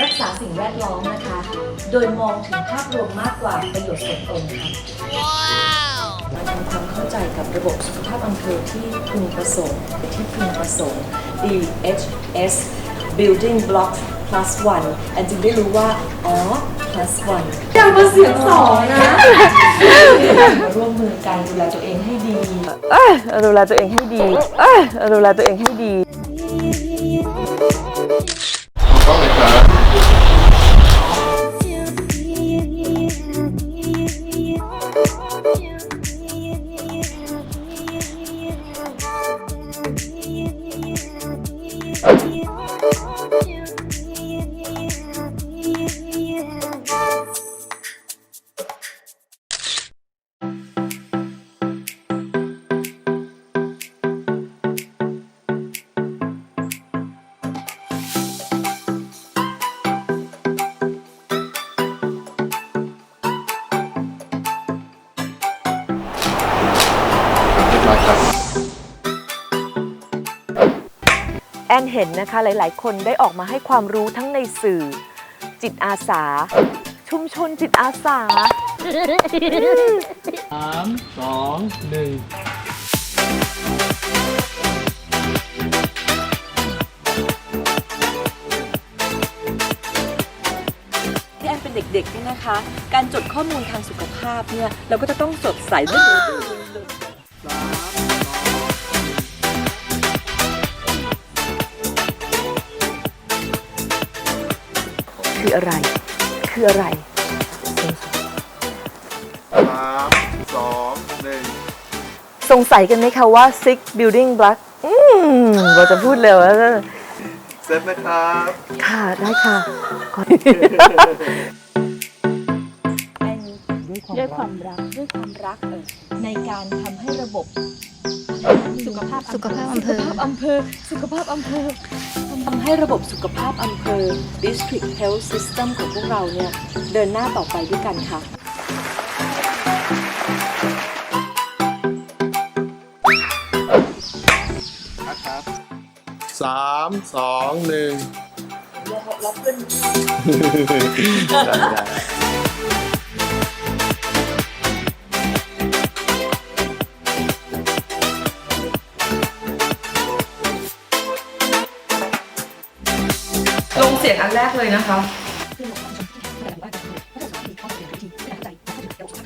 รักษาสิ่งแวดล้อมนะคะ โดยมองถึงภาพรวมมากกว่าประโยชน์ส่วนตนค่ะมา ทำความเข้าใจกับระบบสุขภาพอำเภอที่พึงประสงค์ที่พึงประสงค์ DHS Building Block plus one แอนจึงได้รู้ว่า อ๋อ plus one อยากมาเสียงสองนะมาร่วมมือกันดูแลตัวเองให้ดีเอ้ยดูแลตัวเองให้ดีเอ้ยดูแลตัวเองให้ดี ครับ แอนเห็นนะคะหลาย ๆ คนได้ออกมาให้ความรู้ทั้งในสื่อ จิตอาสา ชุมชนจิตอาสา สามสองหนึ่งที่แอนเป็นเด็กๆเนี่ยนะคะ การจดข้อมูลทางสุขภาพเนี่ย เราก็จะต้องจดใส่ด้วย คืออะไร คืออะไร สามสองหนึ่งสงสัยกันไหมคะว่า six building block อืมเราจะพูดเร็วแล้วเซฟนะครับ ค่ะ ได้ค่ะขอ ด้วยความรักด้วยความรักเออในการทำให้ระบบ สุขภาพสุขภาพอำเภอสุขภาพอำเภอสุขภาพอำเภอทำให้ระบบสุขภาพอำเภอ district health system ของพวกเราเนี่ยเดินหน้าต่อไปด้วยกันค่ะครับสามสองหนึ่ง ได้ได้ สียงอันแรกเลยนะคะ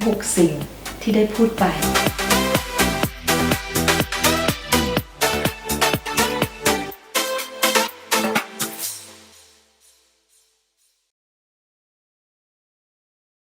ทุกสิ่งที่ได้พูดไป